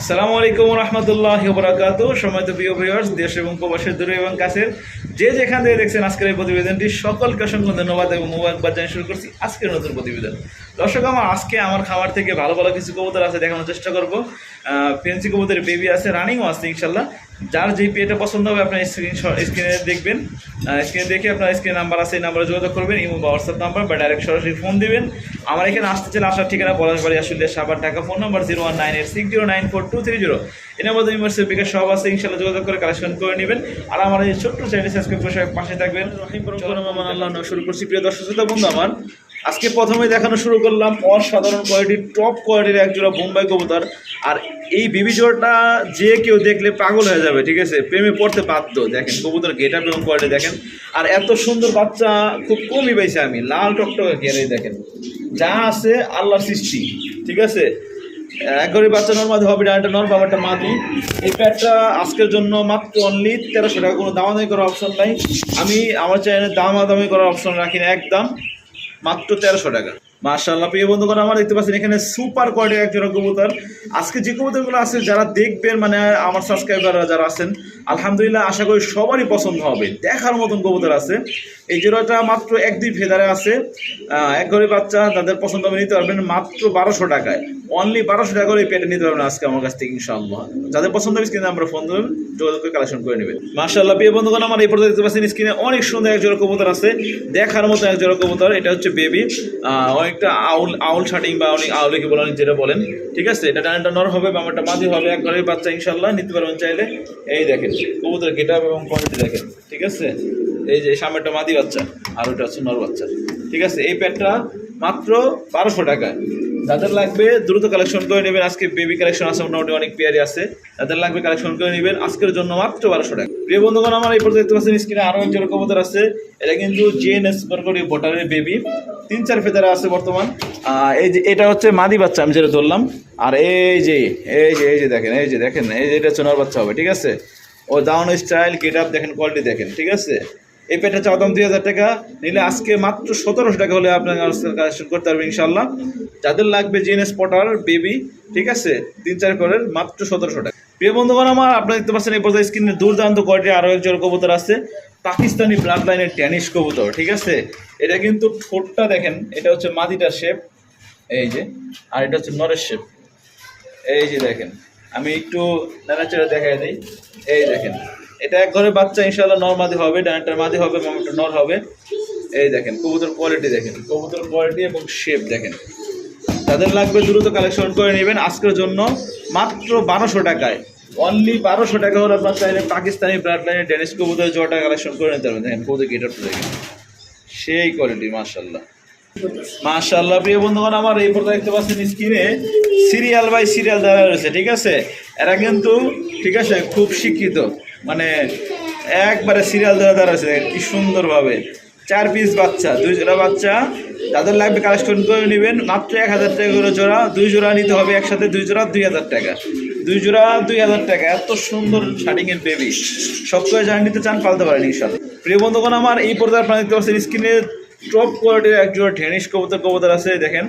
আসসালামু আলাইকুম রহমতুল্লাহ বরাকাতু সময়ত প্রিয় ভিউয়ার্স দেশ এবং প্রবাসের দূরে এবং কাছের, যে যেখান থেকে দেখছেন আজকের এই প্রতিবেদনটি, সকলকে অসংখ্য ধন্যবাদ এবং মোবাইল জানিয়ে শুরু করছি আজকের নতুন প্রতিবেদন। দর্শক, আমার আজকে আমার খাবার থেকে ভালো ভালো কিছু কবুতর আছে দেখানোর চেষ্টা করব। ফেন্সি কবুতরের বেবি আছে রানিংও আছে ইনশাল্লাহ যার যেই পেটা পছন্দ হবে আপনার স্ক্রিন স্ক্রিনে দেখবেন। স্ক্রিনে দেখে আপনার স্ক্রিন নাম্বার আছে, এই নাম্বারে যোগাযোগ করবেন, ইমো বা হোয়াটসঅ্যাপ নাম্বার বা ডাইরেক্ট সরাসরি ফোন দিবেন। আমার এখানে আসতে চাইলে আসার ঠিকানা পলাশবাড়ি আসলে সাবার টাকা phone number zero one nine eight six zero nine four two three zero. এর মধ্যে ইউনিভার্সিটি বিকাশ সব আছে ইনশাল্লাহ যোগাযোগ করে কালেকশন করে নেবেন। আর আমার এই ছোট্ট চ্যানেল সাবস্ক্রাইব করে পাশে থাকবেন। রহিম আল্লাহ শুরু করছি। প্রিয় দর্শক শ্রোতা বন্ধু আমার আজকে প্রথমে দেখানো শুরু করলাম অসাধারণ কোয়ালিটির টপ কোয়ালিটির একজোড়া বোম্বাই কবুতর। আর এই বিবি জোড়াটা যে কেউ দেখলে পাগল হয়ে যাবে, ঠিক আছে? প্রেমে পড়তে বাধ্য। দেখেন, কবুতর গেট আপ এবং কোয়ালিটি দেখেন। আর এত সুন্দর বাচ্চা, খুব কমই পাইছে আমি। লাল টকটকে গেলে দেখেন। যা আছে আল্লাহর সৃষ্টি, ঠিক আছে? এক ঘরে বাচ্চা নর্মাদি হবে ডানটা নর বাবাটা মাদি এই প্যাডটা আজকের জন্য মাত্র অনলি তেরোশো টাকা। কোনো দামাদামি করার অপশন নাই। আমি আমার চ্যানেলে দামাদামি করার অপশন রাখি না, একদম। মাত্র তেরোশো টাকা। মার্শাল্লাহ প্রিয় বন্ধুগণ, আমার দেখতে পাচ্ছেন এখানে সুপার কোয়ালিটির একজোড়া কবুতর। আজকে যে কবুতরগুলো আছে, যারা দেখবেন মানে আমার সাবস্ক্রাইবাররা যারা আছেন, আলহামদুলিল্লাহ, আশা করি সবারই পছন্দ হবে। দেখার মতন কবুতর আছে। এই জোড়াটা মাত্র এক দুই ফেদারে আছে। এক ঘরে বাচ্চা তাদের পছন্দ হবে নিতে পারবেন মাত্র বারোশো টাকায়। অনলি বারোশো টাকা করে পেটে নিতে পারবেন আজকে আমার কাছ থেকে, ইনশাআল্লাহ। যাদের পছন্দ হবে স্ক্রিনে আমরা ফোন দেবেন, যোগাযোগ করে কালেকশন করে নেবেন। মার্শাল্লাহ প্রিয় বন্ধুগণ, আমার এই পর্যন্ত দেখতে পাচ্ছেন স্ক্রিনে অনেক সুন্দর এক জোড়া কবুতর আছে। দেখার মতো এক জোড়া কবুতর, এটা হচ্ছে বেবি। অনেকটা আউল আউল শাটিং বা অনেক আউলে কি বলেন যেটা বলেন। ঠিক আছে? এটা ডানটা নর হবে বা আমারটা মাঝি হবে, এক ঘরের বাচ্চা ইনশাল্লাহ নিতে পারবেন চাইলে। এই দেখেন, কবুতর গেট এবং কোয়ালিটি দেখেন। ঠিক আছে? এই যে সামনেটা মাদি বাচ্চা আর ওটা হচ্ছে নর বাচ্চা। ঠিক আছে, এই প্যান্টটা মাত্র বারোশো টাকায়। যাদের লাগবে দ্রুত কালেকশন করে নেবেন। আজকে বেবি কালেকশন আছে, মোটামুটি অনেক পেয়ারি আছে। যাদের লাগবে কালেকশন করে নেবেন, আজকের জন্য মাত্র বারোশো টাকা। প্রিয় বন্ধুগণ, আমার এই পর্যন্ত দেখতে পাচ্ছেন স্ক্রিনে আরও একজন কবুতর আছে। এটা কিন্তু জিএনএস বরকরি বোটারের বেবি তিন চার ফেদারে আছে বর্তমান। এই যে এটা হচ্ছে মাদি বাচ্চা, আমি যেটা ধরলাম। আর এই যে এই যে এই যে দেখেন, এই যে দেখেন, এই যে এটা চোনার বাচ্চা হবে, ঠিক আছে? ও দাউন স্টাইল গেট আপ দেখেন কোয়ালিটি দেখেন, ঠিক আছে? এই পেটটা চাওয়া দাম দুই হাজার টাকা। নিলে আজকে মাত্র সতেরোশো টাকা হলে আপনার কালেকশন করতে পারবেন ইনশাল্লাহ যাদের লাগবে জিএনএস পটার, বেবি, ঠিক আছে? তিন, চার করের মাত্র সতেরোশো টাকা। প্রিয় বন্ধুগণ আমার, আপনারা দেখতে পাচ্ছেন এই পর্যায়ে স্ক্রিনে দুর্দান্ত কোয়ালিটির আরও একজন কবুতর আছে। পাকিস্তানি ব্লাড লাইনের ট্যানিশ কবুতর, ঠিক আছে? এটা কিন্তু ঠোঁটটা দেখেন, এটা হচ্ছে মাদিটার শেপ এই যে, আর এটা হচ্ছে নরের শেপ এই যে দেখেন, আমি একটু নানাচেরা দেখাই দিই। এই দেখেন এটা এক ঘরে বাচ্চা ইনশাল্লাহ নর মাদি হবে, ডানাটার মাদি হবে মামাটা নর হবে। এই দেখেন, কবুতর কোয়ালিটি দেখেন, কবুতর কোয়ালিটি এবং শেপ দেখেন। তাদের লাগবে দ্রুত কালেকশন করে নেবেন আজকের জন্য মাত্র বারোশো টাকায়। অনলি বারোশো টাকা হলে আপনার চাইলে পাকিস্তানি ব্রাড লাইনের ডেনিস কবুতর জোয়াটা কালেকশন করে নিতে পারবেন। দেখেন, কবুতর গেটারটা দেখেন সেই কোয়ালিটি মার্শাল্লাহ মাশাআল্লাহ, প্রিয় বন্ধুগণ, আমার এই পর্দা দেখতে পাচ্ছেন স্ক্রিনে সিরিয়াল বাই সিরিয়াল দেওয়া রয়েছে, ঠিক আছে? এরা কিন্তু, ঠিক আছে, খুব শিক্ষিত। মানে একবারে সিরিয়াল দেওয়া দেওয়া রয়েছে কি সুন্দরভাবে। চার পিস বাচ্চা, দুই জোড়া বাচ্চা যাদের লাগবে কালেকশন করে নেবেন, মাত্র এক হাজার টাকা করে জোড়া, দুই জোড়া নিতে হবে একসাথে, দুই জোড়া দুই হাজার টাকা। দুই জোড়া দুই হাজার টাকা, এত সুন্দর শার্টিংয়ের বেবি সব করে যারা নিতে চান, পালতে পারেন ইনশাল্লাহ প্রিয় বন্ধুগণ, আমার এই পর্দার আপনারা দেখতে পাচ্ছেন স্ক্রিনে টপ কোয়ালিটির এক জোড়া ডেনিশ কবুতর কবুতর আছে, দেখেন।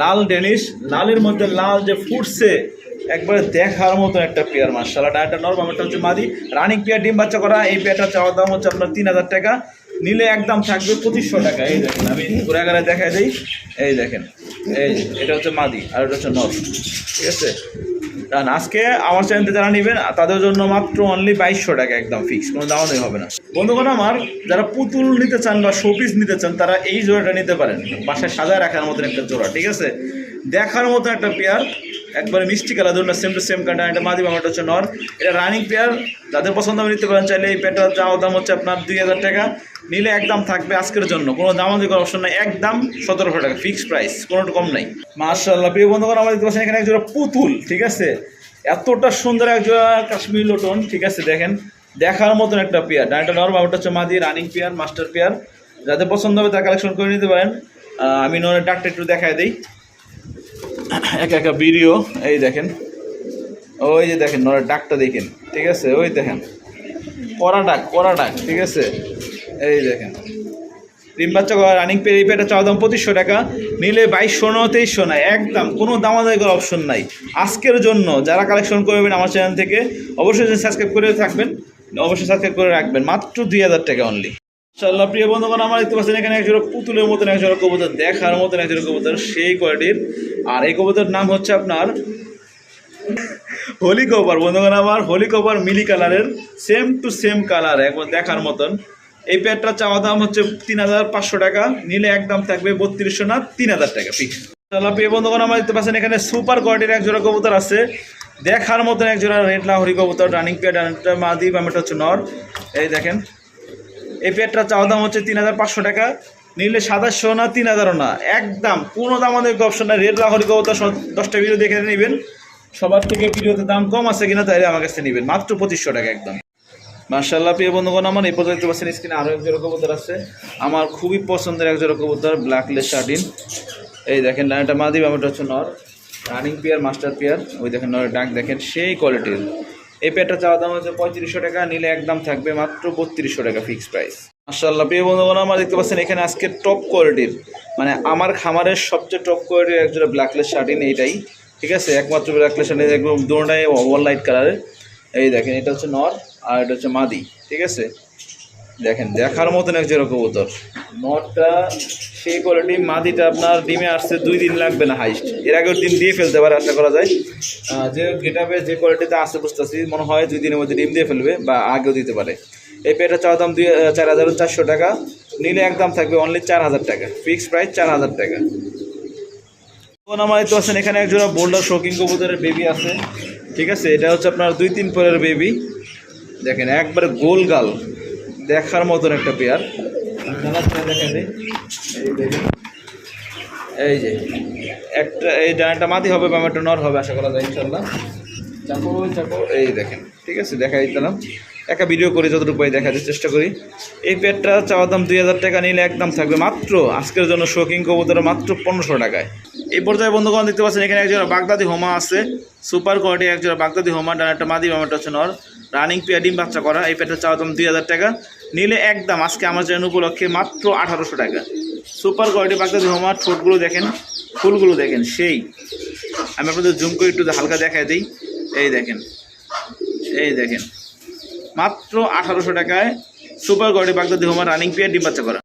লাল ডেনিশ লালের মধ্যে লাল যে ফুটছে একবারে দেখার মতো একটা পেয়ার মার্শাল্লাহ একটা নরমাল একটা হচ্ছে মাদি। রানিং পেয়ার, ডিম বাচ্চা করা, এই পেয়ারটা চাওয়ার দাম হচ্ছে আপনার তিন হাজার টাকা। নিলে একদম থাকবে পঁচিশশো টাকা। এই দেখেন, আমি ঘুরে গেলে দেখাই দিই। এই দেখেন, এই এটা হচ্ছে মাদি আর এটা হচ্ছে নর ঠিক আছে? কারণ আজকে আমার চ্যানেলতে যারা নেবেন, তাদের জন্য মাত্র অনলি বাইশশো টাকা একদম ফিক্স কোনো দামই হবে না। বন্ধুগণ আমার, যারা পুতুল নিতে চান বা শোপিস নিতে চান, তারা এই জোড়াটা নিতে পারেন। বাসায় সাজায় রাখার মতন একটা জোড়া, ঠিক আছে? দেখার মতো একটা পেয়ার। একবারে মিষ্টি কালার, ধরুন সেম টু সেম কালার এটা মাদি বামাটা হচ্ছে নর এটা রানিং পেয়ার যাদের পছন্দ হবে নিতে পারেন, চাইলে এই পেয়ারটার যাওয়ার দাম হচ্ছে আপনার দুই হাজার টাকা। নিলে একদম থাকবে আজকের জন্য, কোনো দামাদি করার অপশন নাই, একদম সতেরোশো টাকা ফিক্সড প্রাইস কোনোটা কম নাই। মার্শাল্লাহ প্রিয় বন্ধুগণ, আমাদের দেখতে পাচ্ছেন এখানে একজোড়া পুতুল, ঠিক আছে? এতটা সুন্দর একজোড়া কাশ্মীর লোটন, ঠিক আছে, দেখেন। দেখার মতন একটা পেয়ার ডানটা নর বাবাটা হচ্ছে মাদি রানিং পেয়ার মাস্টার পেয়ার যাদের পছন্দ হবে তারা কালেকশন করে নিতে পারেন। আমি নরের ডাকটা একটু দেখায় দিই। একা একা ভিডিও, এই দেখেন। ওই যে দেখেন, নরের ডাকটা দেখেন, ঠিক আছে? ওই দেখেন। কড়া ডাক কড়া ডাক, ঠিক আছে? এই দেখেন। ডিম বাচ্চা রানিং পেয়ে পেটা চাওয়া দাম পঁচিশশো টাকা, নিলে বাইশশো না তেইশশো নাই একদম কোনো দামাদামি করার অপশন নাই। আজকের জন্য যারা কালেকশন করবেন আমার চ্যানেল থেকে, অবশ্যই সাবস্ক্রাইব করে থাকবেন, অবশ্যই সাবস্ক্রাইব করে রাখবেন, মাত্র দুই হাজার টাকা অনলি ইনশাল্লাহ প্রিয় বন্ধুগণ, আমার দেখতে পাচ্ছেন এখানে একজোড়া পুতুলের মতন একজোড়া কবুতর, দেখার মতন একজোড়া কবুতর, সেই কোয়ালিটির। আর এই কবুতর নাম হচ্ছে আপনার হোলি কপার। বন্ধুগণ, আমার হোলি কপার মিলি কালারের সেম টু সেম কালার একবার দেখার মতন। এই প্যাডটা চাওয়া দাম হচ্ছে তিন হাজার পাঁচশো টাকা, নিলে একদম থাকবে বত্রিশশো না তিন হাজার টাকা ফিক্স ইনশাল্লাহ প্রিয় বন্ধুগণ, আমার দেখতে পাচ্ছেন এখানে সুপার কোয়ালিটির একজোড়া কবুতর আছে। দেখার মতন একজোড়া রেড লাহরি কবুতর রানিং প্যাড মাদি বামেটা হচ্ছে নর। এই দেখেন এই পেটটা চাওয়া দাম হচ্ছে তিন হাজার পাঁচশো টাকা। নিলে সাতাশশো না তিন হাজারও না। একদম কোনো দাম আমাদের অপশন না লাহরি কবুতর সব দশটা ভিডিও দেখে নেবেন। সবার থেকে ভিডিওতে দাম কম আছে কিনা তাইলে আমার কাছে নেবেন। মাত্র পঁচিশশো টাকা একদম। মার্শাল্লাহ প্রিয় বন্ধুগণ, আমার এই পর্যন্ত পাচ্ছেন স্ক্রিনে আরও এক জোড়া কবুতর আছে। আমার খুবই পছন্দের এক জোড়া কবুতর ব্ল্যাক লেস এই দেখেন এটা মাদি বামেটা হচ্ছে নর। রানিং পেয়ার মাস্টার পেয়ার ওই দেখেন নরের ডাক দেখেন, সেই কোয়ালিটির এই পেয়ারটা চাওয়া দাম হচ্ছে পঁয়ত্রিশশো টাকা, নিলে একদম থাকবে মাত্র বত্রিশশো টাকা ফিক্স প্রাইস মার্শাল্লাহ প্রিয় বন্ধুগণ, আমার দেখতে পাচ্ছেন এখানে আজকে টপ কোয়ালিটির মানে আমার খামারের সবচেয়ে টপ কোয়ালিটির একজোড়া ব্ল্যাকলেস শার্টিন এইটাই ঠিক আছে? একমাত্র ব্ল্যাকলেস শার্টিন একদম দুটাই ওভার লাইট কালারের এই দেখেন, এটা হচ্ছে নর আর এটা হচ্ছে মাদি, ঠিক আছে? দেখেন, দেখার মতন এক জোড়া কবুতর। নটটা সেই কোয়ালিটি মাদিটা আপনার ডিমে আসছে দুই দিন লাগবে না হাইস্ট। এর আগের দিন দিয়ে ফেলতে পারে, আশা করা যায়। যে গেটাপে যে কোয়ালিটিতে আসতে বুঝতেছি, মনে হয় দুই দিনের মধ্যে ডিম দিয়ে ফেলবে বা আগেও দিতে পারে। এই পেটা চাওয়া দাম দুই চার হাজার চারশো টাকা। নিলে একদম থাকবে অনলি চার হাজার টাকা। ফিক্সড প্রাইস চার হাজার টাকা। এখন আমার তো আছেন, এখানে একজোড়া বোল্ডার শৌকিং কবুতরের বেবি আছে। ঠিক আছে, এটা হচ্ছে আপনার দুই, তিন পরের বেবি দেখেন, একবারে গোল গাল। দেখার মতন একটা পেয়ার। এই। যে, একটা এই ডানাটা মাটি হবে বা একটা নর হবে, আশা করা যায় ইনশাল্লাহ চাকো চাকো, এই দেখেন, ঠিক আছে, দেখাই দিলাম। একটা ভিডিও করি, যতটুকু পাই দেখাতে চেষ্টা করি। এই পেটটা চাওয়া দাম দুই হাজার টাকা নিলে একদম থাকবে মাত্র, আজকের জন্য শৌকিং কবুতরের মাত্র পনেরোশো টাকায়। এই পর্যায়ে বন্ধুগণ, দেখতে পাচ্ছেন, এখানে একজোড়া বাগদাদি হোমা আছে। সুপার কোয়ালিটি একজোড়া বাগদাদি হোমা, ডানাটা মাদি বামাটা হচ্ছে নর। রানিং পেয়ার, ডিম বাচ্চা করা, এই পেটটা চাওয়া দাম দুই হাজার টাকা। নিলে একদম আজকে আমার জন্য উপলক্ষে মাত্র আঠারোশো টাকা। সুপার কোয়ালিটি পাখি হোমার ঠোঁটগুলো দেখেন, ফুলগুলো দেখেন, সেই। আমি আপনাদের জুম করে একটু হালকা দেখা দিই। এই দেখেন এই দেখেন। মাত্র আঠারোশো টাকায় সুপার কোয়ালিটি পাখি হোমার রানিং পেয়ার ডিম বাচ্চা করা।